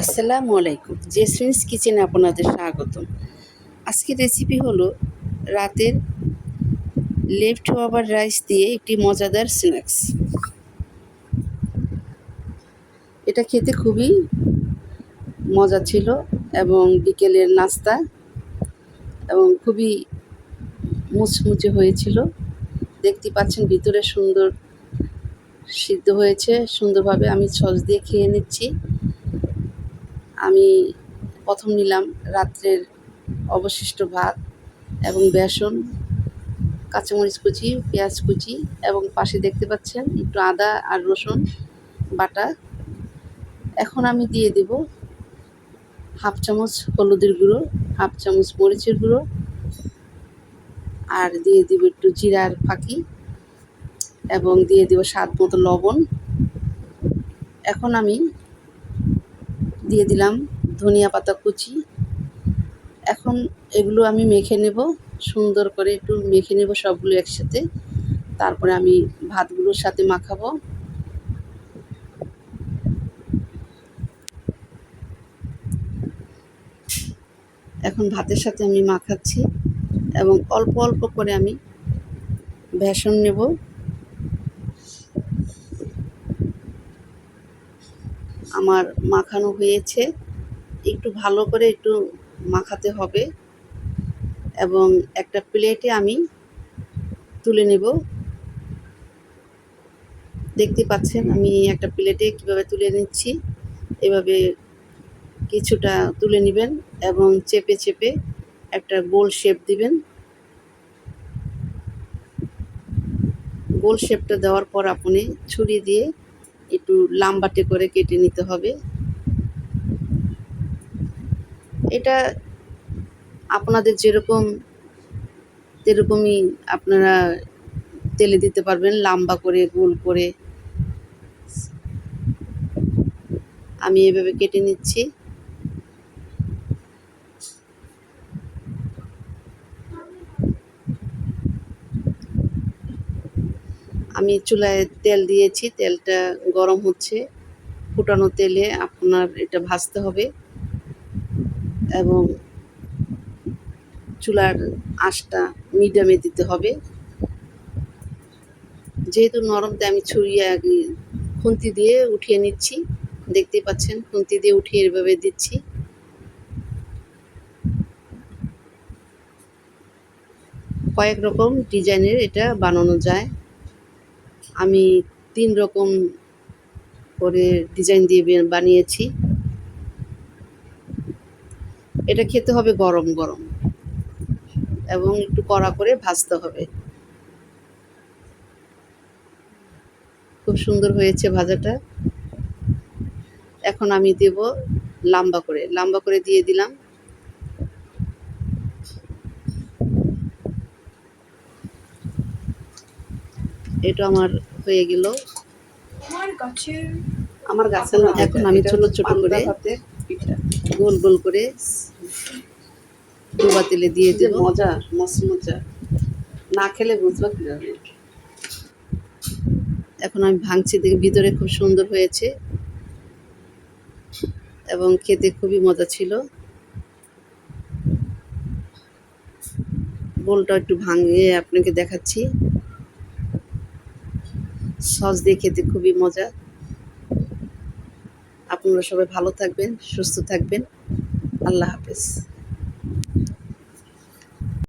আসসালামু আলাইকুম। জেসমিনস কিচেনে আপনাদের স্বাগত আজকের রেসিপি হলো রাতের লেফট ওভার রাইস দিয়ে একটি মজাদার স্ন্যাক্স এটা খেতে খুবই মজা ছিল এবং বিকেলের নাস্তা এবং খুবই মুচমুচে হয়েছিল। দেখতে পাচ্ছেন ভিতরে সুন্দর সিদ্ধ হয়েছে। সুন্দরভাবে আমি সস দিয়ে খেয়ে নিচ্ছি। আমি প্রথম নিলাম রাত্রের অবশিষ্ট ভাত এবং বেসন, কাঁচামরিচ কুচি, পেঁয়াজ কুচি এবং পাশে দেখতে পাচ্ছেন একটু আদা আর রসুন বাটা। এখন আমি দিয়ে দেব হাফ চামচ হলুদের গুঁড়ো, হাফ চামচ মরিচের গুঁড়ো আর দিয়ে দেব একটু জিরার ফাঁকি এবং দিয়ে দেব স্বাদ মতো লবণ। এখন আমি দিয়ে দিলাম ধনিয়া পাতা কুচি। এখন এগুলো আমি মেখে নেব, সুন্দর করে একটু মেখে নেব সবগুলো একসাথে। তারপরে আমি ভাতগুলোর সাথে মাখাবো। এখন ভাতের সাথে আমি মাখাচ্ছি এবং অল্প অল্প করে আমি বেসন নেব। আমার মাখানো হয়েছে। একটু ভালো করে একটু মাখাতে হবে এবং একটা প্লেটে আমি তুলে নেব। দেখতে পাচ্ছেন, আমি একটা প্লেটে কীভাবে তুলে নিচ্ছি, এভাবে কিছুটা তুলে নেবেন এবং চেপে চেপে একটা গোল শেপ দিবেন। গোল শেপটা দেওয়ার পর আপনি ছুরি দিয়ে একটু লাম্বাটে করে কেটে নিতে হবে। এটা আপনাদের যেরকম সেরকমই আপনারা তেলে দিতে পারবেন, লাম্বা করে, গোল করে। আমি এভাবে কেটে নিচ্ছি। আমি চুলায় তেল দিয়েছি, তেলটা গরম হচ্ছে। ফুটানো তেলে আপনার এটা ভাজতে হবে। এবং চুলার আঁশটা মিডিয়ামে দিতে হবে। যেহেতু নরম আমি ছুরিয়ে আগে খুন্তি দিয়ে উঠিয়ে নিচ্ছি, দেখতেই পাচ্ছেন, খুন্তি দিয়ে উঠিয়ে এভাবে দিচ্ছি। কয়েক রকম ডিজাইনের এটা বানানো যায়। আমি তিন রকম করে ডিজাইন দিয়ে বানিয়েছি। এটা খেতে হবে গরম গরম এবং একটু কড়া করে ভাজতে হবে। খুব সুন্দর হয়েছে ভাজাটা। এখন আমি দেব লম্বা করে। লম্বা করে দিয়ে দিলাম। এটা আমার হয়ে গেল। আমার গাছের এখন আমি ছোট ছোট করে গোল গোল করে ডোবা তেলে দিয়ে দেব। মজা মস মজা। না খেলে বুঝবা কীভাবে এখন আমি ভাঙছি দেখে ভিতরে খুব সুন্দর হয়েছে। এবং খেতে খুবই মজা ছিল। বোলটা একটু ভাঙিয়ে আপনাকে দেখাচ্ছি। সস দিয়ে খেতে খুবই মজা। আপনারা সবাই ভালো থাকবেন সুস্থ থাকবেন। আল্লাহ হাফেজ।